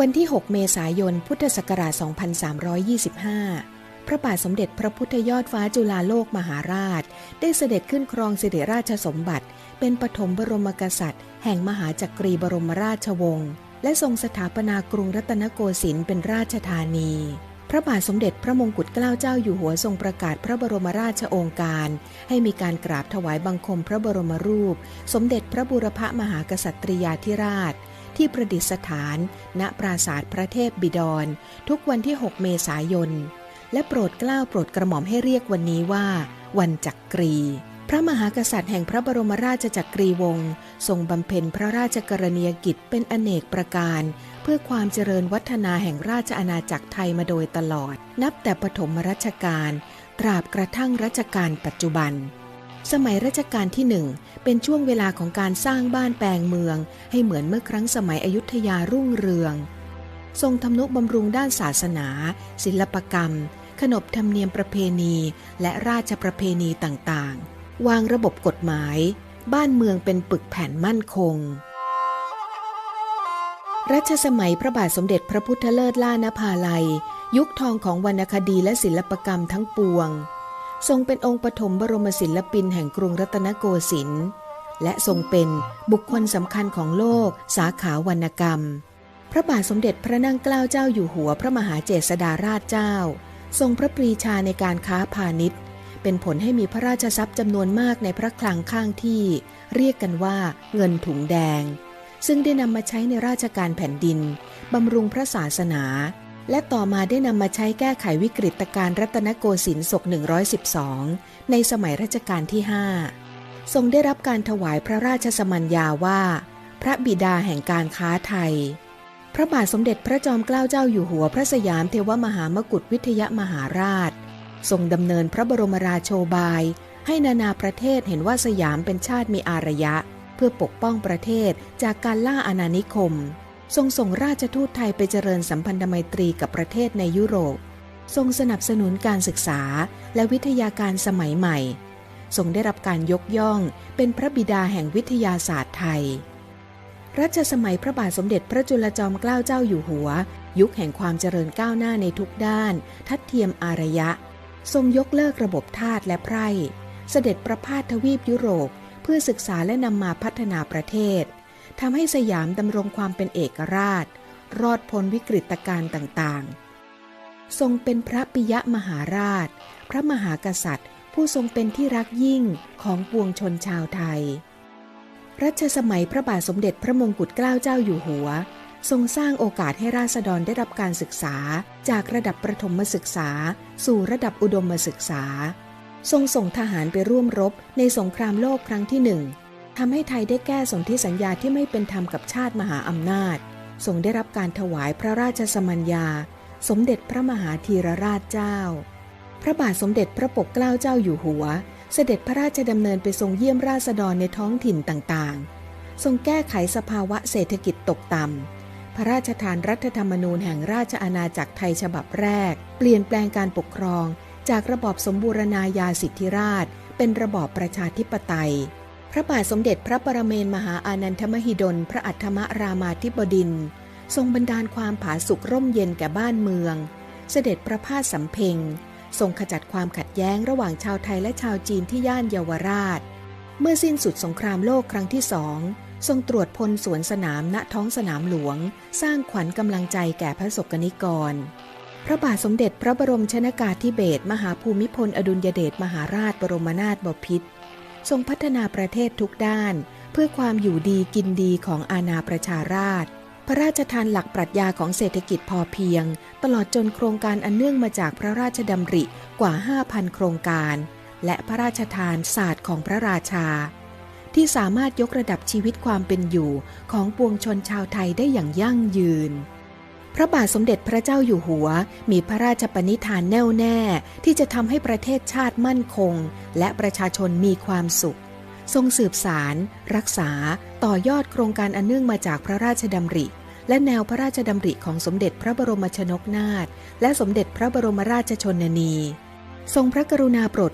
วันที่ 6 เมษายน พุทธศักราช 2325 พระบาทสมเด็จพระพุทธยอดฟ้าจุฬาโลกมหาราช ได้เสด็จขึ้นครองสิริราชสมบัติ เป็นปฐมบรมกษัตริย์ แห่งมหาจักรีบรมราชวงศ์ และทรงสถาปนากรุงรัตนโกสินทร์เป็นราชธานี พระบาทสมเด็จพระมงกุฎเกล้าเจ้าอยู่หัวทรงประกาศพระบรมราชโองการ ให้มีการกราบถวายบังคมพระบรมรูป สมเด็จพระบูรพมหากษัตริยาธิราช ที่ประดิษฐาน ณปราสาทพระเทพบิดร ทุกวันที่ 6 เมษายน และโปรดเกล้าโปรดกระหม่อมให้เรียกวันนี้ว่า วันจักกรี พระมหากษัตริย์แห่งพระบรมราชจักรีวงศ์ทรงบำเพ็ญพระราชกรณียกิจเป็นอเนกประการ เพื่อความเจริญวัฒนาแห่งราชอาณาจักรไทยมาโดยตลอด นับแต่ปฐมรัชกาลตราบกระทั่งรัชกาลปัจจุบัน สมัยรัชกาลที่หนึ่งเป็นช่วงเวลาของการสร้างบ้านแปลงเมือง ให้เหมือนเมื่อครั้งสมัยอยุธยารุ่งเรือง ทรงทำนุบำรุงด้านศาสนา ศิลปกรรม ขนบธรรมเนียมประเพณี และราชประเพณีต่างๆ วางระบบกฎหมาย บ้านเมืองเป็นปึกแผ่นมั่นคง รัชสมัยพระบาทสมเด็จพระพุทธเลิศล่านภาลัย ยุคทองของวรรณคดีและศิลปกรรมทั้งปวง ทรงเป็นองค์ปฐมบรมศิลปินแห่งกรุงรัตนโกสินทร์และทรงเป็นบุคคลสำคัญของโลก สาขาวรรณกรรม พระบาทสมเด็จพระนั่งเกล้าเจ้าอยู่หัวพระมหาเจษฎาราชเจ้า ทรงพระปรีชาในการค้าพาณิชย์ เป็นผลให้มีพระราชทรัพย์จำนวนมากในพระคลังข้างที่ เรียกกันว่าเงินถุงแดง ซึ่งได้นำมาใช้ในราชการแผ่นดินบำรุงพระศาสนา และต่อมาได้นำมาใช้แก้ไขวิกฤตการณ์รัตนโกสินทร์ศก 112 ในสมัยรัชกาลที่ 5 ทรงได้รับการถวายพระราชสมัญญาว่า พระบิดาแห่งการค้าไทย พระบาทสมเด็จพระจอมเกล้าเจ้าอยู่หัวพระสยามเทวมหามกุฏวิทยมหาราช ทรงดำเนินพระบรมราโชบาย ให้นานาประเทศเห็นว่าสยามเป็นชาติมีอารยะ เพื่อปกป้องประเทศจากการล่าอาณานิคม ทรงส่งราชทูตไทยไปเจริญสัมพันธไมตรีกับประเทศในยุโรป ทรงสนับสนุนการศึกษาและวิทยาการสมัยใหม่ ทรงได้รับการยกย่องเป็นพระบิดาแห่งวิทยาศาสตร์ไทย รัชสมัยพระบาทสมเด็จพระจุลจอมเกล้าเจ้าอยู่หัว ยุคแห่งความเจริญก้าวหน้าในทุกด้าน ทัดเทียมอารยะ ทรงยกเลิกระบบทาสและไพร่ เสด็จประพาสทวีปยุโรป เพื่อศึกษาและนำมาพัฒนาประเทศ ทำให้สยามดำรงความเป็นเอกราช รอดพ้นวิกฤตการณ์ต่างๆ ทรงเป็นพระปิยมหาราช พระมหากษัตริย์ ผู้ทรงเป็นที่รักยิ่งของปวงชนชาวไทย รัชสมัยพระบาทสมเด็จพระมงกุฎเกล้าเจ้าอยู่หัว ทรงสร้างโอกาสให้ราษฎรได้รับการศึกษา จากระดับประถมศึกษา สู่ระดับอุดมศึกษา ทรงส่งทหารไปร่วมรบในสงครามโลกครั้งที่หนึ่ง ทำให้ไทยได้แก้สนธิสัญญาที่ไม่เป็นธรรมกับชาติมหาอำนาจทรงได้รับการถวายพระราชสมัญญา สมเด็จพระมหาธีรราชเจ้า พระบาทสมเด็จพระปกเกล้าเจ้าอยู่หัว เสด็จพระราชดำเนินไปทรงเยี่ยมราษฎรในท้องถิ่นต่างๆ ทรงแก้ไขสภาวะเศรษฐกิจตกต่ำ พระราชทานรัฐธรรมนูญแห่งราชอาณาจักรไทยฉบับแรก เปลี่ยนแปลงการปกครอง จากระบอบสมบูรณาญาสิทธิราช เป็นระบอบประชาธิปไตย พระบาทสมเด็จพระปรเมนมหาอานันทมหิดล พระอัฏฐมรามาธิบดิน ทรงบันดาลความผาสุกร่มเย็นแก่บ้านเมือง เสด็จประพาสสำเพ็งทรงขจัดความขัดแย้งระหว่างชาวไทยและชาวจีนที่ย่านเยาวราช เมื่อสิ้นสุดสงครามโลกครั้งที่สองทรงตรวจพลสวนสนามณท้องสนามหลวง สร้างขวัญกำลังใจแก่พระสกนิกร พระบาทสมเด็จพระบรมชนากาธิเบศรมหาภูมิพลอดุลยเดชมหาราชบรมนาถบพิตร ทรงพัฒนาประเทศทุกด้าน เพื่อความอยู่ดีกินดีของอาณาประชาราษฎร์พระราชทานหลักปรัชญาของเศรษฐกิจพอเพียง ตลอดจนโครงการอันเนื่องมาจากพระราชดำริกว่า 5,000 โครงการ และพระราชทานศาสตร์ของพระราชา ที่สามารถยกระดับชีวิตความเป็นอยู่ของปวงชนชาวไทยได้อย่างยั่งยืน พระบาทสมเด็จพระเจ้าอยู่หัว มีพระราชปณิธานแน่วแน่ ที่จะทำให้ประเทศชาติมั่นคง และประชาชนมีความสุข ทรงสืบสาร รักษา ต่อยอดโครงการอันเนื่องมาจากพระราชดำริ และแนวพระราชดำริของสมเด็จพระบรมชนกนาถและสมเด็จพระบรมราชชนนี ทรงพระกรุณาโปรด